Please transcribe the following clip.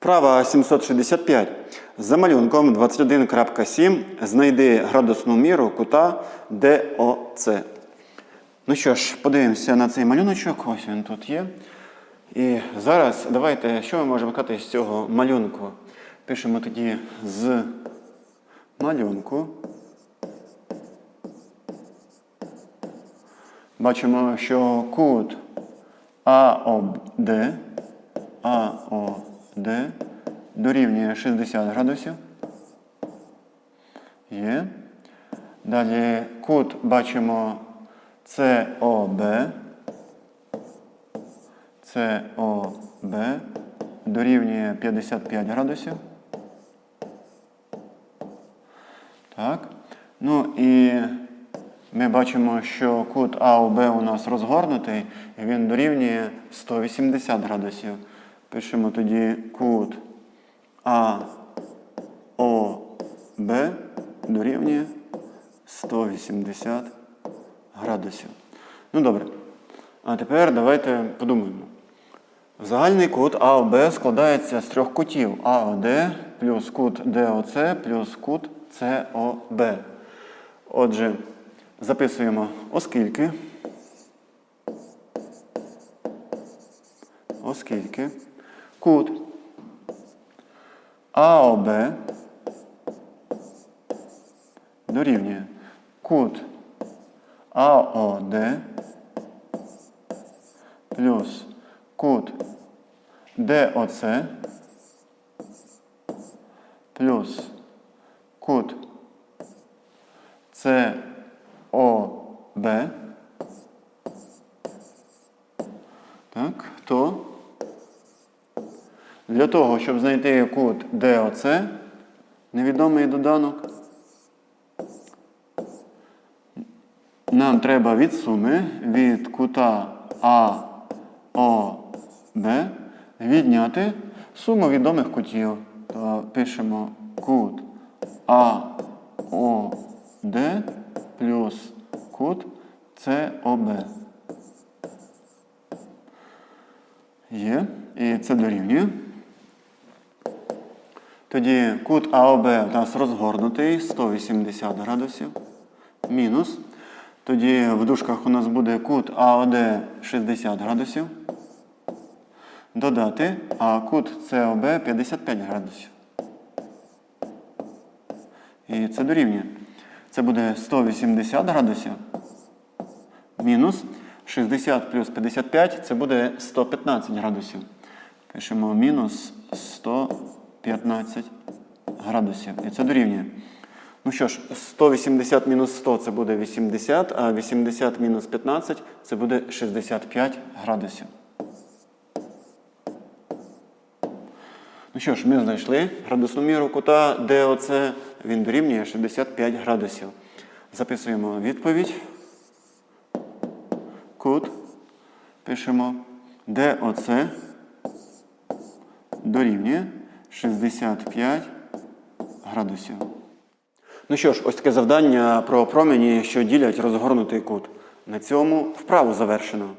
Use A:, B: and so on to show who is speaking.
A: Вправа 765. За малюнком 21.7 знайди градусну міру кута ДОЦ. Ну що ж, подивимося на цей малюночок. Ось він тут є. І зараз давайте, що ми можемо сказати з цього малюнку? Пишемо тоді з малюнку. Бачимо, що кут АОД, АОД дорівнює 60 градусів. Є. Далі кут бачимо СОБ. СОБ дорівнює 55 градусів. Так. Ну і ми бачимо, що кут АОБ у нас розгорнутий, і він дорівнює 180 градусів. Пишемо тоді кут АОБ дорівнює 180 градусів. Ну добре. А тепер давайте подумаємо. Загальний кут АОБ складається з трьох кутів АОД плюс кут ДОЦ плюс кут СОБ. Отже, записуємо оскільки. Оскільки кут. АОБ дорівнює. Кут. АОД плюс кут. ДОЦ плюс кут. СОБ, так, то для того, щоб знайти кут ДОЦ, невідомий доданок, нам треба від суми від кута АОБ відняти суму відомих кутів. То пишемо кут АОД плюс кут СОБ. Є. І це дорівнює. Тоді кут АОБ у нас розгорнутий 180 градусів. Мінус. Тоді в дужках у нас буде кут АОД 60 градусів. Додати, а кут СОБ 55 градусів. І це дорівнює. Це буде 180 градусів. Мінус 60 плюс 55 це буде 115 градусів. Пишемо мінус 115 градусів. І це дорівнює. Ну що ж, 180 мінус 100 це буде 80, а 80 мінус 15 це буде 65 градусів. Ну що ж, ми знайшли градусну міру кута ДОЦ, він дорівнює 65 градусів. Записуємо відповідь. Кут. Пишемо ДОЦ дорівнює 65 градусів. Ну що ж, ось таке завдання про промені, що ділять розгорнутий кут. На цьому вправу завершено.